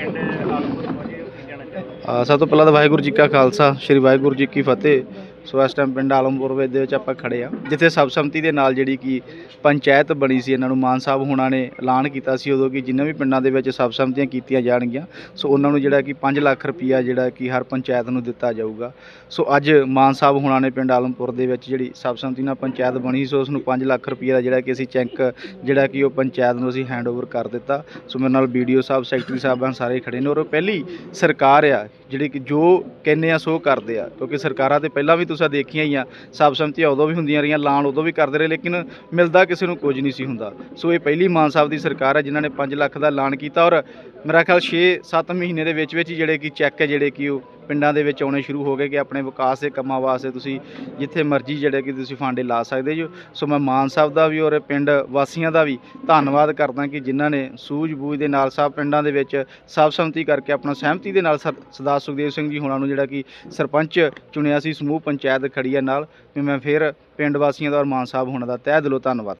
ਪਿੰਡ ਆਲਮਪੁਰ ਪਹੁੰਚੇ ਕੀ ਕਹਿਣਾ ਚਾਹੁੰਦੇ ਸਭ ਤੋਂ ਪਹਿਲਾਂ ਤਾਂ ਵਾਹਿਗੁਰੂ ਜੀ ਕਾ ਖਾਲਸਾ, ਸ੍ਰੀ ਵਾਹਿਗੁਰੂ ਜੀ ਕੀ ਫਤਿਹ। ਸੋ ਇਸ ਟਾਈਮ ਪਿੰਡ ਆਲਮਪੁਰ ਵਿੱਚ ਦੇ ਵਿੱਚ ਆਪਾਂ ਖੜੇ ਆ ਜਿੱਥੇ ਸਬਸੰਮਤੀ ਦੇ ਨਾਲ ਜਿਹੜੀ ਕਿ ਪੰਚਾਇਤ ਬਣੀ ਸੀ, ਇਹਨਾਂ ਨੂੰ ਮਾਨ ਸਾਹਿਬ ਹੁਣਾਂ ਨੇ ਐਲਾਨ ਕੀਤਾ ਸੀ ਉਦੋਂ ਕਿ ਜਿੰਨੇ ਵੀ ਪਿੰਡਾਂ ਦੇ ਵਿੱਚ ਸਬਸੰਮਤੀਆਂ ਕੀਤੀਆਂ ਜਾਣਗੀਆਂ, ਸੋ ਉਹਨਾਂ ਨੂੰ ਜਿਹੜਾ ਕਿ 5 ਲੱਖ ਰੁਪਈਆ ਜਿਹੜਾ ਕਿ ਹਰ ਪੰਚਾਇਤ ਨੂੰ ਦਿੱਤਾ ਜਾਊਗਾ। ਸੋ ਅੱਜ ਮਾਨ ਸਾਹਿਬ ਹੁਣਾਂ ਨੇ ਪਿੰਡ ਆਲਮਪੁਰ ਦੇ ਵਿੱਚ ਜਿਹੜੀ ਸਬਸੰਮਤੀ ਨਾਲ ਪੰਚਾਇਤ ਬਣੀ ਸੋ, ਉਸ ਨੂੰ 5 ਲੱਖ ਰੁਪਈਆ ਦਾ ਜਿਹੜਾ ਕਿ ਅਸੀਂ ਚੈੱਕ, ਜਿਹੜਾ ਕਿ ਉਹ ਪੰਚਾਇਤ ਨੂੰ ਅਸੀਂ ਹੈਂਡਓਵਰ ਕਰ ਦਿੱਤਾ। ਸੋ ਮੇਰੇ ਨਾਲ ਵੀਡੀਓ ਸਾਹਿਬ, ਸੈਕਟਰੀ ਸਾਹਿਬਾਨ ਸਾਰੇ ਖੜੇ ਨੇ। ਔਰ ਪਹਿਲੀ ਸਰਕਾਰ ਆ, ਜਿਹੜੀ ਕਿ ਜੋ ਕਹਿੰਦੇ ਆ, ਸੋ ਕਰਦੇ ਆ, ਕਿਉਂਕਿ ਸਰਕਾਰਾਂ ਤੇ ਪਹਿਲਾਂ ਵੀ ਤੁਸੀਂ ਦੇਖੀਆਂ ਹੀ ਆ ਸਰਬਸੰਮਤੀਆਂ ਉਦੋਂ ਵੀ ਹੁੰਦੀਆਂ ਰਹੀਆਂ ਐਲਾਨ ਉਦੋਂ ਵੀ ਕਰਦੇ ਰਹੇ, ਲੇਕਿਨ ਮਿਲਦਾ ਕਿਸੇ ਨੂੰ ਕੁਝ ਨਹੀਂ ਸੀ ਹੁੰਦਾ। ਸੋ ਇਹ ਪਹਿਲੀ ਮਾਨ ਸਾਹਿਬ ਦੀ ਸਰਕਾਰ ਹੈ, ਜਿਨ੍ਹਾਂ ਨੇ 5 ਲੱਖ ਦਾ ਐਲਾਨ ਕੀਤਾ ਔਰ ਮੇਰਾ ਖਿਆਲ 6-7 ਮਹੀਨੇ ਦੇ ਵਿੱਚ ਵਿੱਚ ਹੀ ਜਿਹੜੇ ਕਿ ਚੈੱਕ ਹੈ, ਜਿਹੜੇ ਕਿ ਉਹ ਪਿੰਡਾਂ ਦੇ ਵਿੱਚ ਆਉਣੇ ਸ਼ੁਰੂ ਹੋ ਗਏ ਕਿ ਆਪਣੇ ਵਿਕਾਸ ਦੇ ਕੰਮਾਂ ਵਾਸਤੇ ਤੁਸੀਂ ਜਿੱਥੇ ਮਰਜ਼ੀ ਜਿਹੜੇ ਕਿ ਤੁਸੀਂ ਫਾਂਡੇ ਲਾ ਸਕਦੇ ਜੋ। ਸੋ ਮੈਂ ਮਾਨ ਸਾਹਿਬ ਦਾ ਵੀ ਔਰ ਪਿੰਡ ਵਾਸੀਆਂ ਦਾ ਵੀ ਧੰਨਵਾਦ ਕਰਦਾ ਕਿ ਜਿਨ੍ਹਾਂ ਨੇ ਸੂਝ-ਬੂਝ ਦੇ ਨਾਲ ਸਭ ਪਿੰਡਾਂ ਦੇ ਵਿੱਚ ਸਰਬਸੰਮਤੀ ਕਰਕੇ ਆਪਣਾ ਸਹਿਮਤੀ ਦੇ ਨਾਲ ਸਰਦਾਰ ਸੁਖਦੇਵ ਸਿੰਘ ਜੀ ਹੋਣਾ ਨੂੰ ਜਿਹੜਾ ਕਿ ਸਰਪੰਚ ਚੁਣਿਆ ਸੀ, ਸਮੂਹ ਪੰਚਾਇਤ ਖੜੀ ਨਾਲ। ਵੀ ਮੈਂ ਫਿਰ ਪਿੰਡ ਵਾਸੀਆਂ ਦਾ ਔਰ ਮਾਨ ਸਾਹਿਬ ਹੋਣਾ ਦਾ ਤਹਿ ਦਿਲੋਂ ਧੰਨਵਾਦ।